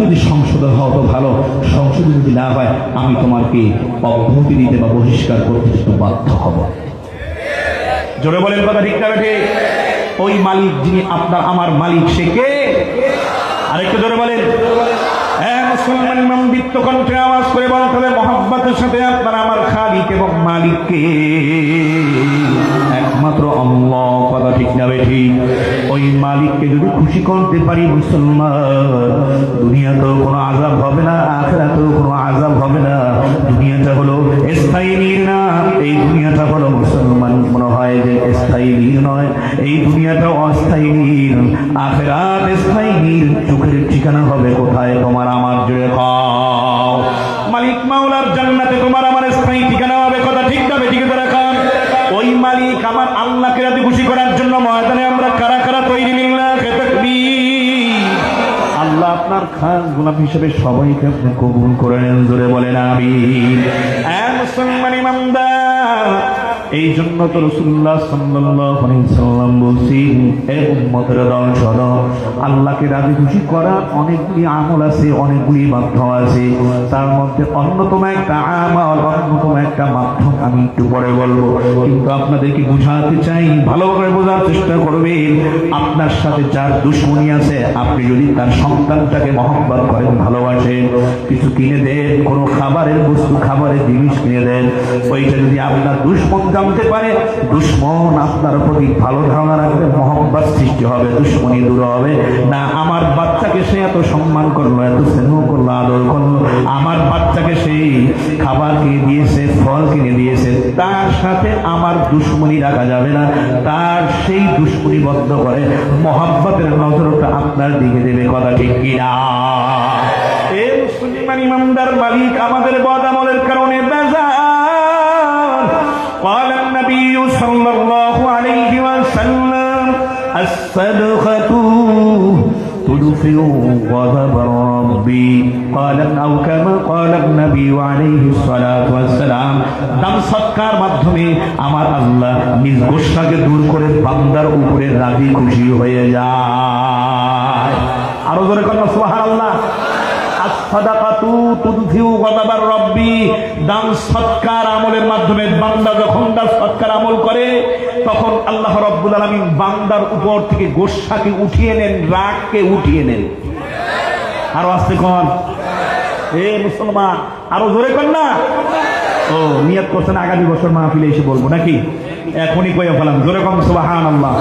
যদি সংশোধন হও তো ভালো। সংশোধন যদি না হয়, আমি তোমাকে অব্যাহতি দিতে বা বহিষ্কার করতে বাধ্য হব। জোরে বলেন কথা ঠিক না ওই মালিক যিনি আপনার, আমার মালিক, সে কে? আরেকটু জোরে বলেন। হ্যাঁ আওয়াজ করে মহাব্বতের সাথে আপনার, আমার খালিক এবং মালিককে। একমাত্র আল্লাহ কথা ঠিক না ঠিক ওই মালিককে যদি খুশি করতে পারি মুসলমান, দুনিয়াতেও কোনো আজাব হবে না, আখেরাতেও কোনো আজাব হবে না। দুনিয়াটা হলো স্থায়ী নীর না, এই দুনিয়াটা হলো মুসলমান। মনে হয় যে স্থায়ী নীর নয়, এই দুনিয়াটা অস্থায়ী নীর। আখেরাত স্থায়ী নীর, চোখের ঠিকানা হবে কোথায়? তোমার আমার জুড়ে মালিক মাওলার জান্নাতে তোমার আমার স্থায়ী ঠিকানা খাস গোলাম হিসেবে সবাইকে আপনি কবুল করে নেন ধরে বলেন আমি মুসলমান ইমামদার এই জন্য তো রসুল্লাহ সাল্লাম শোনো আল্লাহকে রাজি খুশি করার অনেকগুলি আমল আছে, অনেকগুলি মাধ্যম আছে। তার মধ্যে অন্যতম একটা আমল, অন্যতম একটা মাধ্যম আমি একটু পরে বলব। কিন্তু আপনাদেরকে বোঝাতে চাই ভালো করে বোঝার চেষ্টা করবেন। আপনার সাথে যার দুশ্মনী আছে, আপনি যদি তার সন্তানটাকে মহব্বত করেন, ভালোবাসেন, কিছু কিনে দেন, কোনো খাবারের বস্তু, খাবারের জিনিস কিনে দেন, ওইটা যদি আপনার দুশ্মন জানতে পারে, দুশ্মন আপনার প্রতি ভালো ধারণা রাখবে? মহব্বাস সৃষ্টি হবে, দুশ্মনী দূর হবে। না, আমার বাচ্চাকে সে এত সম্মান করল, এত স্নেহ করল, আদর করল। আমার বাচ্চাকে সেই খাবার কিনে দিয়েছে, ফল কিনে দিয়েছে। তার সাথে আমার দুশ্মনী রাখা যাবে না। তার সেই দুশ্মনী বদ্ধ করে মহাব্বতের নজরটা আপনার দিকে দেবে, কথা ঠিক কিনা? এ মুসলিমান ইমামদার মালিক, আমাদের বদ আমলের কারণে النبي صلى الله عليه وسلم الصدقة تدفئ غضب ربي قال أو كما قال النبي عليه الصلاة والسلام দাম সৎকার মাধ্যমে আমার আল্লাহ নিজ গোসাকে দূর করে বান্দার উপরে রাজি খুশি হয়ে যায় আরো জোরে কন্যা সুহার আল্লাহ সাদাকাতু তুদফিউ গদাবার রব্বি, দান সৎকার আমলের মাধ্যমে বান্দা যখন দান সৎকার আমল করে, তখন আল্লাহ রব্বুল আলামিন বান্দার উপর থেকে গোসাকে উঠিয়ে নেন, রাগকে উঠিয়ে নেন। আরও আসতে কন? এ মুসলমান, আরও জোরে কর না। ও, নিয়ত করছেন আগামী বছর মাহফিলে এসে বলব নাকি? এখনই কয়ে ফেলাম, জোরে কম সুবাহান আল্লাহ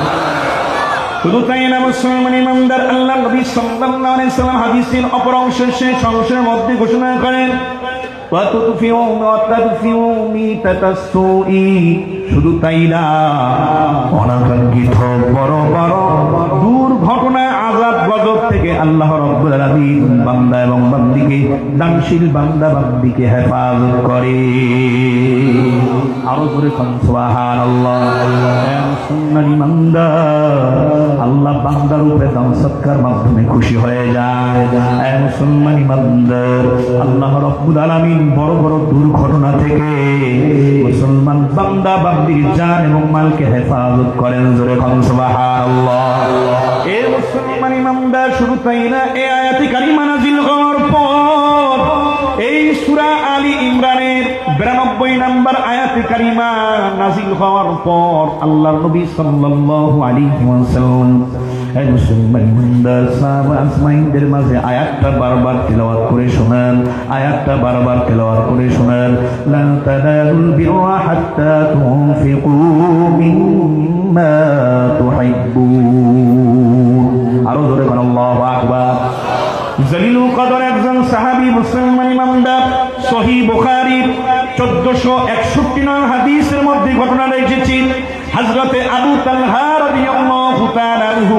শুধু তাই না মুসলমান ইমানদার আল্লাহ নবী সাল্লাল্লাহু আলাইহি সাল্লাম হাদিসের অপর অংশ শেষ অংশের মধ্যে ঘোষণা করেন শুধু তাই না, অনাকাঙ্ক্ষিত বড় বড় দুর্ঘটনা আযাব গজব থেকে আল্লাহ বান্দা এবং বান্দিকে, দানশীল বান্দা বান্দিকে হেফাজত করে। আরও ইমানদার আল্লাহ বান্দার উপরে দান সৎকার মাধ্যমে খুশি হয়ে যায়। এ মুসলমান ইমানদার আল্লাহ রাব্বুল আলামিন বড় বড় দুর্ঘটনা থেকে মুসলমান বান্দা বান্দির জান এবং মালকে হেফাজত করেন। জোরে সুবহানাল্লাহ। এ মুসলমান ইমানদার শুধু তাই না এ আয়াতি কারিমা নাজিল হওয়ার পর এই সূরা আলী ইমরানের বিরানব্বই নাম্বার আয়াতে কারিমা নাজিল হওয়ার পর আল্লাহ নবী সাল্লাল্লাহু আলাইহি ওয়াসাল্লাম এই মুসলমান ইমানদার সাহাবা আজমাইনদের মাঝে আয়াতটা বারবার তেলাওয়াত করে শোনান আয়াতটা বারবার তেলাওয়াত করে শোনান লা তানালুল বিররা হাত্তা তুনফিকু মিম্মা তুহিব্বুন। জলিলু কদর একজন সাহাবি মুসলমান ইমামদার, সহি বুখারীর চোদ্দশো একষট্টি নং হাদিসের মধ্যে ঘটনা এসেছে হযরতে আবু তালহা রাদিয়াল্লাহু তাআলা আনহু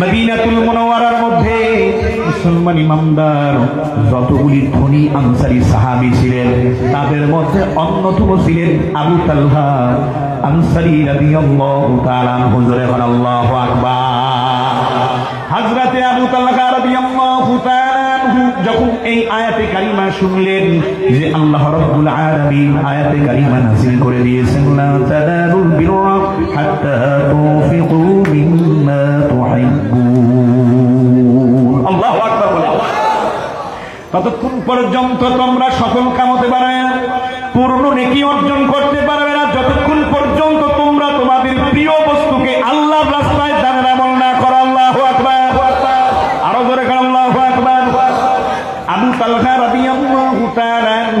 মদিনাতুল মুনাওয়ারার মধ্যে মুসলমান ইমামদার, যতগুলি ধনী আনসারী সাহাবী ছিলেন, তাদের মধ্যে অন্যতম ছিলেন আবু তালহা আনসারী রাদিয়াল্লাহু তাআলা আনহু, জোরে আল্লাহু আকবার। হযরতে আবু তালহা রাদিয়াল্লাহু তাআলা যখন এই আয়াতে কারিমা শুনলেন যে আল্লাহ রাব্বুল আলামিন আয়াতে কারিমা নাযিল করে দিয়েছেন, লা হাত্তা তুনফিকু মিম্মা তুহিব্বুন। আল্লাহু আকবার ততক্ষণ পর্যন্ত তোমরা সফল কামতে পূর্ণ নেকি অর্জন করতে পারবে না যতক্ষণ পর্যন্ত তোমরা তোমাদের প্রিয় বস্তুকে আল্লাহর রাস্তায় দানের আমল না করো আল্লাহু আকবার আরও জোরে করো আল্লাহু আকবার আবু তালহা রাদিয়াল্লাহু তাআলা আনহু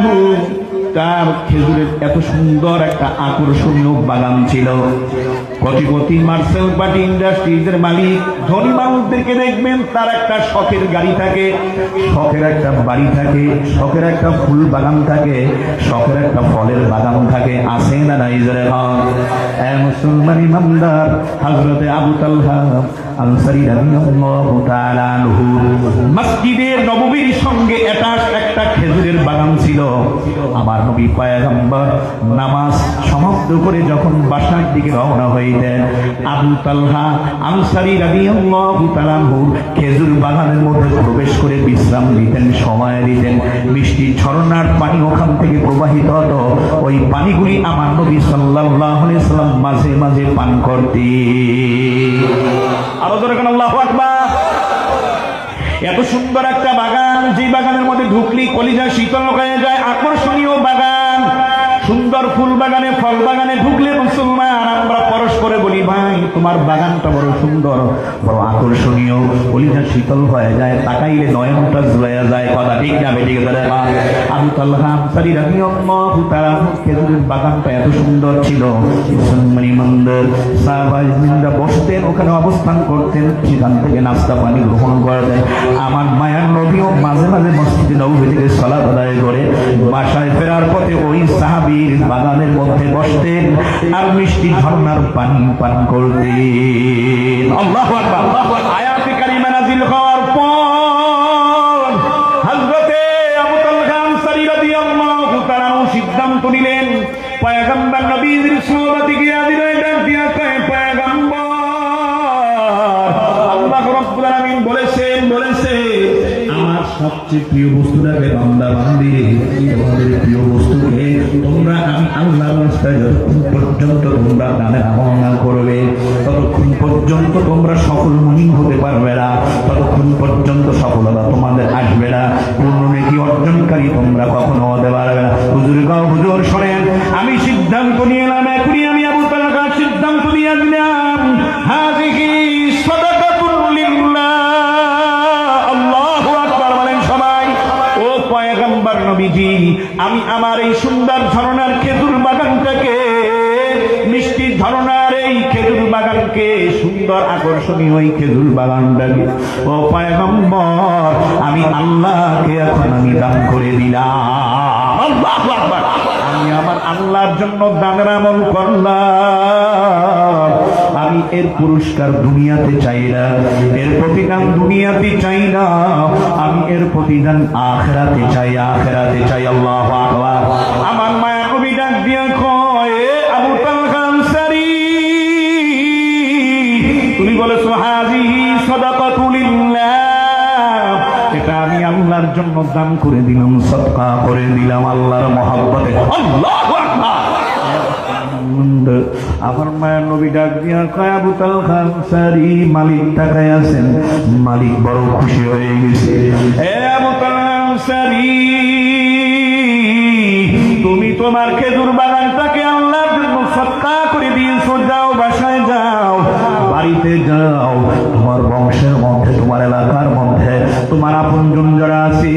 তার খেজুরের এত সুন্দর একটা আকর্ষণীয় বাগান ছিল। কোটি কোটি মার্সেল পার্টি ইন্ডাস্ট্রিজের মালিক, ধনী মানুষদেরকে দেখবেন, তার একটা শখের গাড়ি থাকে, শখের একটা বাড়ি থাকে, শখের একটা ফুল বাগান থাকে, শখের একটা ফলের বাগান থাকে। আছে না নাই জোরে হন এ মুসলমান ইমানদার হযরতে আবু তালহা আনসারী রাদিয়াল্লাহু তাআলা মসজিদের নববীর সঙ্গে একটা খেজুরের বাগান ছিল। আমার নবী পয়গম্বর নামাজ সমাপ্ত করে যখন বাসার দিকে রওনা হইতেন, আবু তালহা আনসারী রাদিয়াল্লাহু তাআলা খেজুর বাগানের মধ্যে প্রবেশ করে বিশ্রাম নিতেন, সময় দিতেন মিষ্টি ঝর্ণার পানি ওখান থেকে প্রবাহিত হতো। ওই পানিগুলি আমার নবী সাল্লাল্লাহু আলাইহি সাল্লাম মাঝে মাঝে পান করতেন। আরও ধরে আল্লাহু আকবার। এত সুন্দর একটা বাগান যে বাগানের মধ্যে ঢুকলি কলিজা শীতল হয়ে যায়, আকর্ষণীয় বাগান। সুন্দর ফুল বাগানে ফল বাগানে ঢুকলে মুসলমান, আমরা পরস্পরে বলি, ভাই, তোমার বাগানটা বড় সুন্দর, বড় আকর্ষণীয় কলিজা শীতল হয়ে যায়, তাকাইলে নয়নটা জুড়াইয়া যায়। কথা ঠিক না বেঠিক আবু তাল্লাহ আনসারী রাদিয়াল্লাহু তাআলা, খেজুরের বাগানটা এত সুন্দর ছিল। মুসলমানি মন্দির সাহাবাইরা বসতেন, ওখানে অবস্থান করতেন, সেখান থেকে নাস্তা পানি গ্রহণ করতেন। আমার মায়ার নবীও মাঝে মাঝে মসজিদে নবী থেকে সলাত আদায় করে, বাসায় ফেরার পথে ওই সাহাবির বাগানের মধ্যে বসতেন আর মিষ্টি ঝর্ণার পানি পান করতেন। সিদ্ধান্ত নিলেন, পয়গম্বর নবীর সোহবতে গিয়া দিলেন, ডাক দিয়া সবচেয়ে প্রিয় বস্তুটাকে বান্দা বান্দি তোমাদের প্রিয় বস্তুকে তোমরা আমি আল্লাহ রাস্তায় যতক্ষণ পর্যন্ত তোমরা দানের আহ্বান করবে, ততক্ষণ পর্যন্ত তোমরা সফল মহিম হতে পারবে না, ততক্ষণ পর্যন্ত সফলতা তোমাদের আসবে না। পূর্ণ নেকি অর্জনকারী তোমরা কখনো হতে পারবে না। হুজুর গাও, হুজুর নবীজি আমি আমার এই সুন্দর ঝরনার খেজুর বাগানটাকে, মিষ্টি ধরনার এই খেজুর বাগানকে সুন্দর আকর্ষণীয় এই খেজুর বাগানটাকে ও পায়গম্বর, আমি আল্লাহকে এখন আমি দান করে দিলাম। আল্লাহু আমি আমার আল্লাহর জন্য দানের আমল করলাম। আমি এর পুরস্কার দুনিয়াতে চাই না, এর প্রতিদান দুনিয়াতে চাই না। আমি এর প্রতিদান আখেরাতে চাই আখেরাতে চাই, আল্লাহ আমার মায়া কবি ডাক দিয়া কয় আবু তালহা আনসারী তুমি বলেছ হাজিহি সাদাকাতুলিল্লাহ জন্য দান করে দিলাম সদকা করে দিলাম আল্লাহর মহাব্বতে। আমার মায়ের নবী ডাক দিয়া কয়, আবু তাল খান সারি মালিক টাকায় আছেন। মালিক বড় খুশি হয়ে গেছে। এ আবু সারি, তুমি তোমার খেজুর বাগানটাকে আল্লাহর জন্য সত্তা করে দিয়েছ। যাও, বাসায় যাও, বাড়িতে যাও। তোমার আপনজন যারা আছে,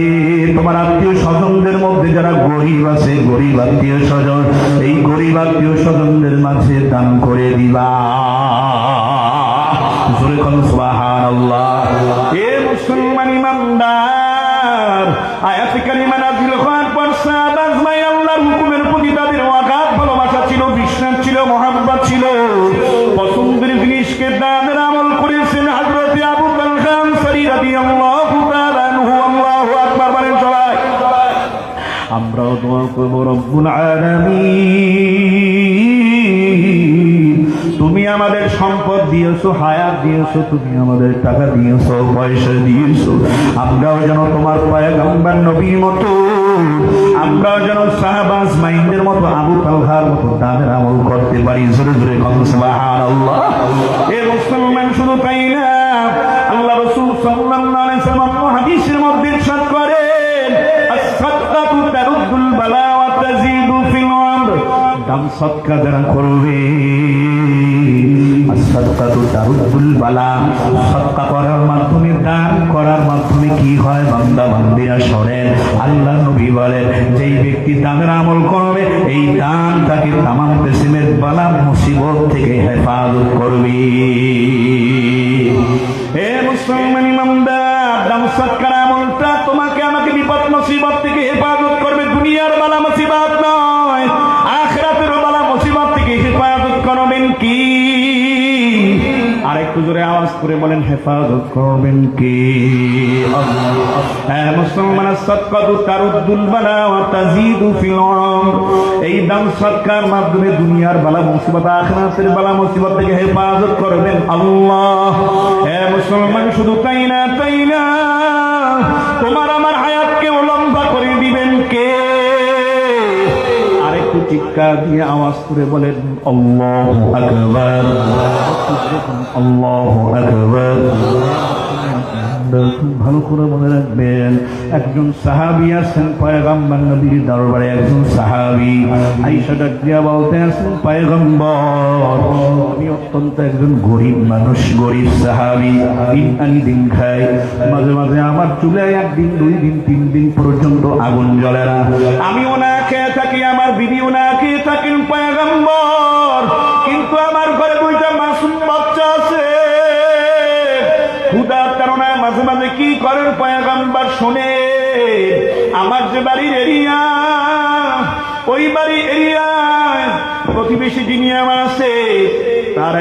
তোমার আত্মীয় স্বজনদের মধ্যে যারা গরিব আছে, গরিব আত্মীয় স্বজন, এই গরিব আত্মীয় স্বজনদের মাঝে দান করে দিবা। এ মুসলমান ইমানদার, আয়াতে কারিমা নাযিল হওয়ার পর আমাদের সম্পদ দিয়েছ, হায়াত দিয়েছ, তুমি আমাদের টাকা দিয়েছ, পয়সা দিয়েছ। আমরাও যেন তোমার পয়গম্বর নবীর মতো, আমরাও যেন সাহাবাজ মাইন্ডের মতো, আবু তালহার মতো তাদের আমল করতে পারি। জোরে জোরে কম সুবহানাল্লাহ। এ মুসলমান শুধু তাই না সৎকা যারা করবে। সৎকাতু তারুদ্দুল বালা। সৎকা করার মাধ্যমে, দান করার মাধ্যমে কি হয়? বান্দা বান্দিরা শোনেন আল্লাহ নবী বলেন, যেই ব্যক্তি দানের আমল করবে, এই দান তাকে তামাম বালা মুসিবত থেকে হেফাজত করবে। হে মুসলমান ইমামদার আওয়াজ করে বলেন, হেফাজত করবেন কি? হ্যাঁ মুসলমান, সৎকাতু তারুদ্দুল বালা ওয়া তাজিদু ফিল এই দাম সৎকার মাধ্যমে দুনিয়ার বালা মুসিবত, আখিরাতের বালা মুসিবত থেকে হেফাজত করবেন আল্লাহ। হ্যাঁ মুসলমান, শুধু তাই না তাই না? তোমার আমার হায়াতকে লম্বা চিৎকার দিয়ে আওয়াজ করে বলেন অল্লাহ আকবার। আল্লাহ আকবার। খুব ভালো করে মনে রাখবেন, একজন সাহাবি আছেন পয়গম্বর নবীর দরবারে, একজন সাহাবি। আইসা ডাক দিয়া বলতে আছেন পয়গম্বর, আমি অত্যন্ত একজন গরিব মানুষ, গরিব সাহাবি, দিন আনি দিন খাই। মাঝে মাঝে আমার চুলে একদিন, দুই দিন, তিন দিন পর্যন্ত আগুন জ্বলে না। আমি খেয়ে থাকি, আমার বিবিও না খেয়ে থাকেন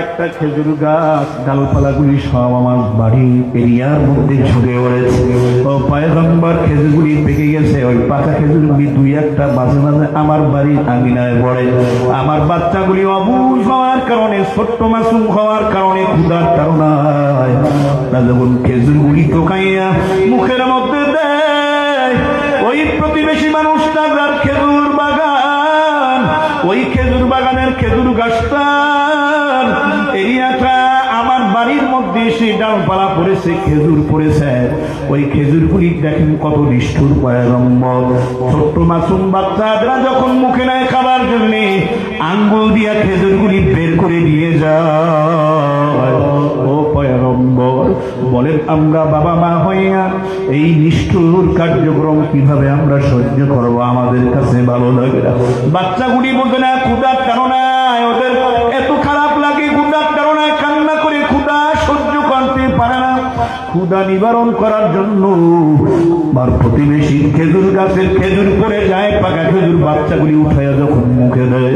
একটা খেজুর গাছ, ডালপালাগুলি সব আমার বাড়ি এরিয়ার মধ্যে ঝুঁকে পড়েছে। ও পয়গম্বর খেজুরগুলি পেকে গেছে। ওই পাকা খেজুরগুলি দুই একটা মাঝে মাঝে আমার বাড়ির আঙিনায় পড়ে। আমার বাচ্চাগুলি অবুজ হওয়ার কারণে, ছোট্ট মাসুম হওয়ার কারণে তা যখন মুখের মধ্যে দেয়, ওই প্রতিবেশী মানুষটা যার খেজুর বাগান, ওই খেজুর বাগানের খেজুর গাছটার এসে ডালপালা পড়েছে, খেজুর পড়েছে। ওই খেজুরগুলি দেখেন কত নিষ্ঠুর, পয়গম্বর। ছোট্ট মাসুম বাচ্চারা যখন মুখে নেয় খাবার জন্য, আঙ্গুল দিয়া খেজুরগুলি বের করে নিয়ে যায়। ও পয়গম্বর, বলেন, আমরা বাবা মা হইয়া এই নিষ্ঠুর কার্যক্রম কীভাবে আমরা সহ্য করব? আমাদের কাছে ভালো লাগে না। বাচ্চাগুলি বলতে না ক্ষুদার কারণায় ওদের এত খারাপ লাগে ক্ষুদার কারণায় কান্না করে ক্ষুদা সহ্য করতে পারে না ক্ষুদা নিবারণ করার জন্য। আমার প্রতিবেশী খেজুর গাছের খেজুর করে যায়, পাকা খেজুর বাচ্চাগুলি উঠাইয়া যখন মুখে দেয়।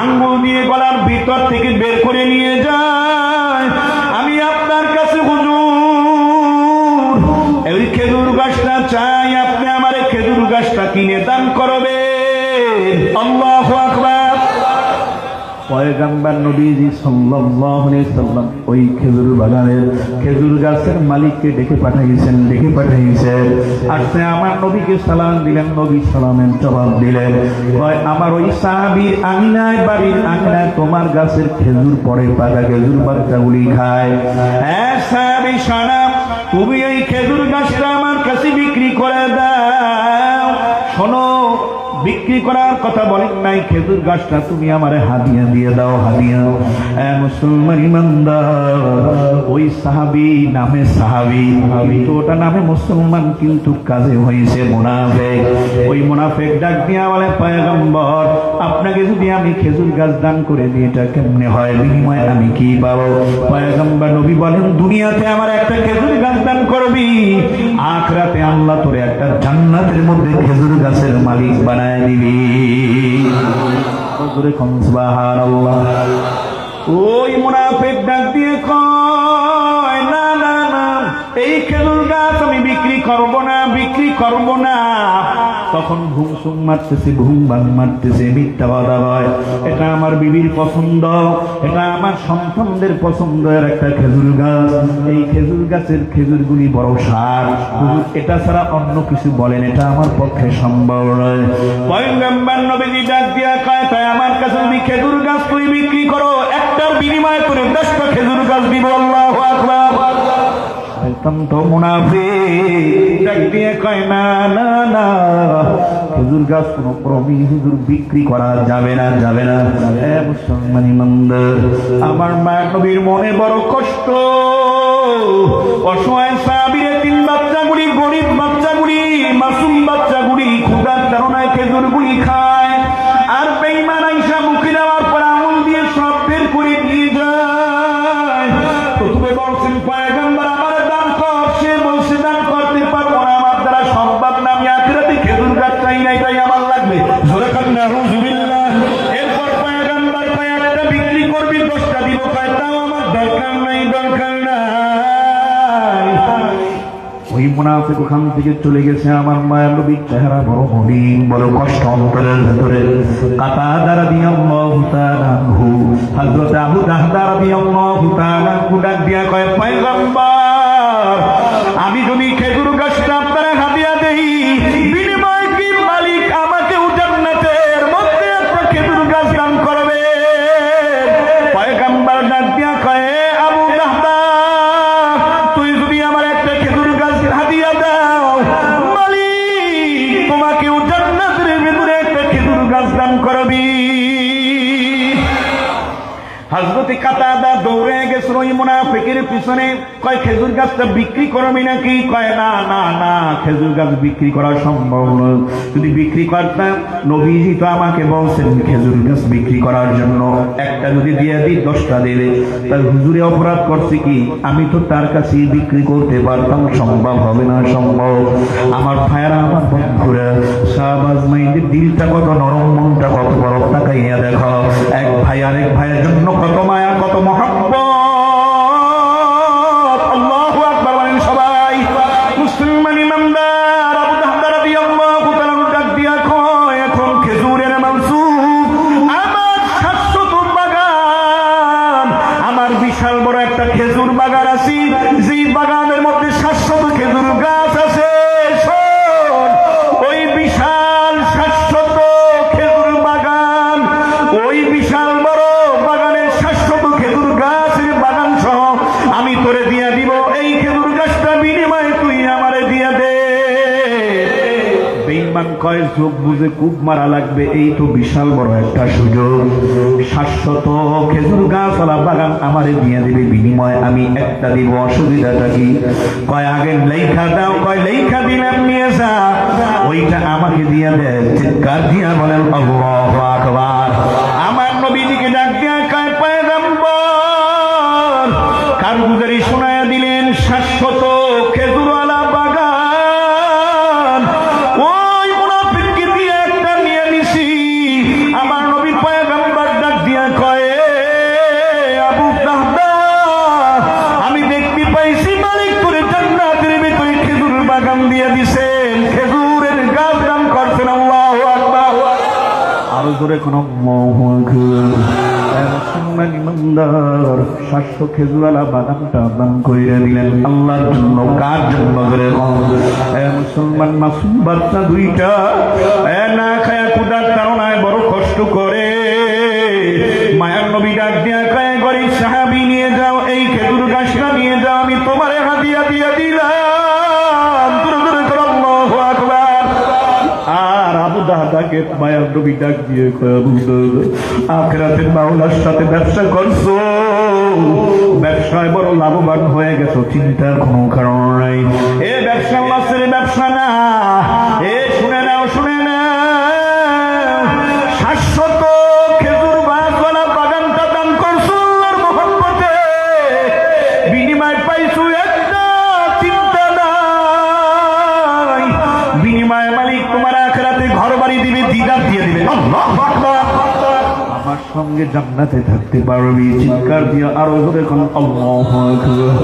আঙ্গুল দিয়ে গলার ভিতর থেকে বের করে নিয়ে যায়। পয়গাম্বার নবীজি সাল্লাম। ওই খেজুর বাগানের খেজুর গাছের মালিককে ডেকে পাঠাইছেন ডেকে পাঠাইছেন। সে আমার নবীকে সালাম দিলেন, নবী সালামের জবাব দিলেন, কয়, আমার ওই সাহাবীর আঙিনায়, বাড়ির আঙিনায় তোমার গাছের খেজুর পড়ে পাকা খেজুর বাচ্চাগুলি খায়। হ্যাঁ সাহাবী, সানা, তুমি এই খেজুর গাছটা আমার কাছে বিক্রি করে দাও। শোনো, বিক্রি করার কথা বলেন নাই, খেজুর গাছটা তুমি আমারে হাদিয়া দিয়ে দাও, হাদিয়া এ মুসলমান ইমানদার, ওই সাহাবি নামে সাহাবি। কিন্তু ওটা নামে মুসলমান, কিন্তু কাজে হয়েছে মুনাফেক। ওই মুনাফেক ডাক দিয়া বলে, পয়গম্বর, আপনাকে যদি আমি খেজুর গাছ দান করে দিই, এটা কেমনে হয়? বিনিময়ে আমি কি পাবো? পয়গম্বর নবী বলেন, দুনিয়াতে আমার একটা খেজুর গাছ দান করবি। আখরাতে আল্লাহ তোরে একটা জান্নাতের মধ্যে খেজুর গাছের মালিক বানায় দিবি। ওই মুনাফিক ডাক দিয়ে কয়, না না না, এই খেজুর গাছ আমি বিক্রি করব না, বিক্রি করব না। তখন ঘুম সুম মারতেছে, ঘুম বাং মারতেছে, মিথ্যা কথা বয় এটা আমার বিবির পছন্দ, এটা আমার সন্তানদের পছন্দের একটা খেজুর গাছ। এই খেজুর গাছের খেজুরগুলি বড় সার। এটা ছাড়া অন্য কিছু বলেন, এটা আমার পক্ষে সম্ভব নয়। পয়গম্বর নবীজি ডাক দিয়া কয়, তাই আমার কাছে যদি খেজুর গাছ তুই বিক্রি করো, একটার বিনিময় করে দশটা খেজুর গাছ দিব, আল্লাহু আকবার। শয়তান তো মুনাফি দিয়ে কয়, না না না হুজুর গাছ কোনো ক্রমেই হুজুর বিক্রি করা যাবে না যাবে না। মুসলমানি মন্দির আমার মা নবীর মনে বড় কষ্ট। অসহায় সাবিরে মুনাফিক ওখান থেকে চলে গেছে আমার মায়ের নবীর চেহারা বড় মলিন, বড় কষ্ট অন্তরের ভেতরে। কাতা দ্বারা দিয়ে হু হাজরত আবু দাহদার দিয়ে ডাক দিয়া কয়, পয়গম্বর, আমি যদি খেজুর দৌড়ে পিছনে। কয়, খেজুর গাছটা বিক্রি নাকি? কয়, না না না, খেজুর গাছ বিক্রি করা সম্ভব যদি বিক্রি করতাম, নবীজি তো আমাকে বলছেন খেজুর গাছ বিক্রি করার জন্য। একটা যদি দিয়ে দিই, দশটা দেবে তার হুজুরে অপরাধ করছে কি? আমি তো তার কাছে বিক্রি করতে পারতাম, সম্ভব হবে না, সম্ভব। আমার ভাইয়ারা, আমার বন্ধুরা শাহবাজ মাইন্ডের দিলটা কত নরম, মনটা কত বরফ তাকাইয়া দেখো। এক ভাই আরেক ভাইয়ের জন্য কত মায়া কত মহাব্বত। কয় চোখ বুঝে কূপ মারা লাগবে, এই তো বিশাল বড় একটা সুযোগ। শাশ্বত খেজুর গাছওয়ালা বাগান আমারে দিয়ে দিবে বিনিময়, আমি একটা দিব অসুবিধাটা কি? কয় আগে লেখা দাও, কয় লেখা দিলাম, নিয়ে যা। ওইটা আমাকে দিয়ে দেয় চিৎকার দিয়া বলেন, আল্লাহু আমার নবীজিকে ডাক দিয়া কয়, পয়গম্বর, কারগুজারি শোনায়া দিলেন কোন ইমানদার সাতশো খেজুরালা বাগানটা দান করিয়া দিলেন। আল্লাহর জন্য কার জন্য করে? মুসলমান মাসুম বাচ্চা দুইটা না খায়া কুদার তারনায় বড় কষ্ট করে। মায়ার নবী ডাক দিয়া গরিব সাহাবি নিয়ে যাও। দাহাদাকে মায়ার নবী ডাক দিয়ে আখেরাতের মাওলার সাথে ব্যবসা করছ? ব্যবসায় বড় লাভবান হয়ে গেছো, চিন্তার কোনো কারণ নাই। জান্নাতে থাকতে পারবি চিৎকার দিয়ে আরও জোরে কোন আল্লাহু আকবার।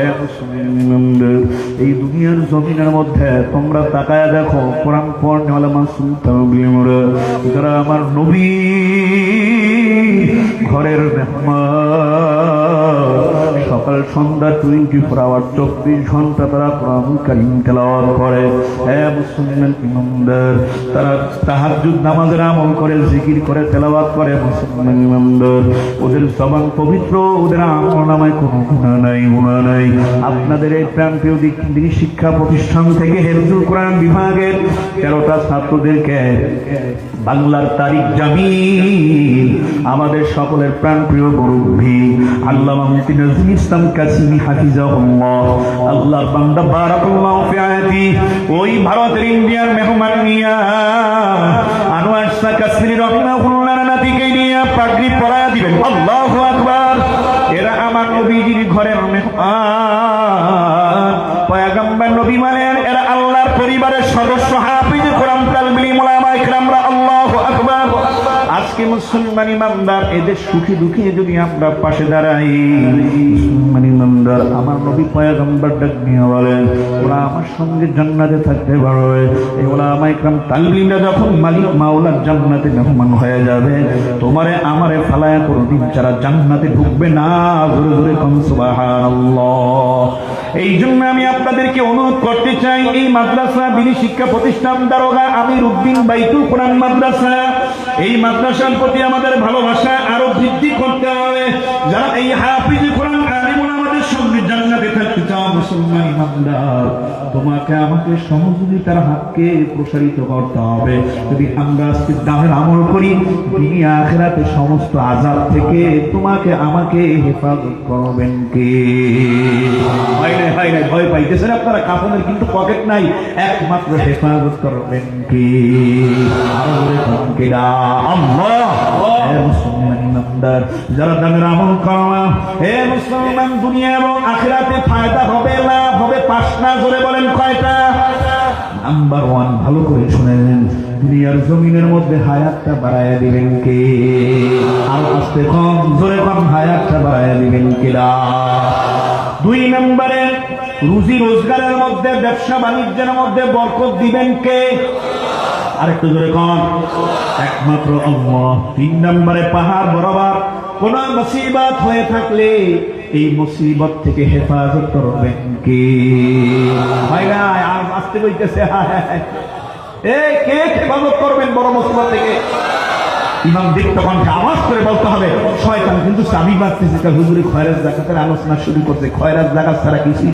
এ মুসলিমদের, এই দুনিয়ার জমিনের মধ্যে তোমরা তাকায় দেখো কোরআন পড়নেওয়ালা মাসুম যারা আমার নবী ঘরের মেহমান সন্ধ্যা টোয়েন্টি ফোর আওয়ার চব্বিশ ঘণ্টা তারা করে। মুসলমান ইমামদার তারা আমল করে, জিকির করে করে মুসলমান ইমামদার ওদের পবিত্র, ওদের আমল নামায় কোনো গুণা নাই গুণা নাই। আপনাদের এই প্রান্তীয় দিক শিক্ষা প্রতিষ্ঠান থেকে হেফজুল কোরআন বিভাগের তেরোটা ছাত্রদেরকে বাংলার তারিখ জামিল। আমাদের সকলের প্রাণপ্রিয় মুরব্বী আল্লাহ মুফতি নজরুল ইসলাম কাসিমি হাফিজাহুল্লাহ। আল্লাহ বান্দা বারাকাল্লাহু ফি আয়াতি ওই ভারতের ইন্ডিয়ার মেহমান নিয়া আনোয়ার শাহ কাশ্মীরি রহমাহুল্লাহ নাতিকে নিয়ে পাগড়ি পরায়া দিবেন। আল্লাহু আকবার। এরা আমার নবীজির ঘরের মেহমান, পয়গম্বর নবী মানেন এরা আল্লাহর পরিবারের সদস্য হাফিজ কোরআন তালবিলি মোলামা ইকরামরা আল্লাহু আকবার আজকে মুসলমান ইমানদার এদের সুখী দুঃখে যদি আমরা পাশে দাঁড়াই। মুসলমান ইমানদার আমার নবী পয়গম্বর ডাক নিয়ে বলেন, ওরা আমার সঙ্গে জান্নাতে থাকতে পারবে। এই ওরা আমার ইকরাম তালবিমরা যখন মালিক মাওলার জান্নাতে মেহমান হয়ে যাবে, তোমারে আমারে ফালায়া কোনদিন যারা জান্নাতে ঢুকবে না, জোরে জোরে কম এই জন্য আমি আপনাদেরকে অনুরোধ করতে চাই, এই মাদ্রাসা, বিনি শিক্ষা প্রতিষ্ঠান দারোগা আমির উদ্দিন বাইতুল কোরআন মাদ্রাসা এই মাদ্রাসার প্রতি আমাদের ভালোবাসা আরও বৃদ্ধি করতে হবে। যারা এই হাফিজ কোরআন আলিমুল আমাদের সঙ্গে জান্নাতে থাকতে চাও মুসলমান ইমানদার তোমাকে আমাকে সহযোগিতার হাতকে প্রসারিত করতে হবে। যদি আমরা আজকে দামের আমল করি তিনি আখেরাতে সমস্ত আজাব থেকে তোমাকে আমাকে হেফাজত করবেন কে? হয় নাই হয় নাই ভয় পাইতেছেন আপনারা? কাপড়ের কিন্তু পকেট নাই। একমাত্র হেফাজত করবেন কে? আল্লাহ! যারা আমল করো মুসলমান দুনিয়া এবং আখিরাতে ফায়দা হবে হবে জোরে বলেন কয়টা? নাম্বার ওয়ান ভালো করে দুনিয়ার জমিনের মধ্যে হায়াতটা বাড়াইয়া দিবেন কে? আর আস্তে কম, জোরে কম, হায়াতটা বাড়াইয়া দিবেন কেডা দুই নম্বরে, রুজি রোজগারের মধ্যে, ব্যবসা বাণিজ্যের মধ্যে বরকত দিবেন কে? আরেকটু জোরে কম একমাত্র আল্লাহ। তিন নম্বরে পাহাড় বরাবর কোন মুসিবত হয়ে থাকলে এই মুসিবত থেকে হেফাজত করবেন কে? হয় না আর আসতে বলতেছে এই কে হেফাজত করবেন বড় মুসিবত থেকে? ইমাম দীপ্ত কণ্ঠে আওয়াজ করে বলতে হবে, শয়তান কিন্তু চাবি বাঁচতেছে হুজুরি খয়রাজ জাকাতের আলোচনা শুরু করছে খয়রাজ জাকাত ছাড়া কিছু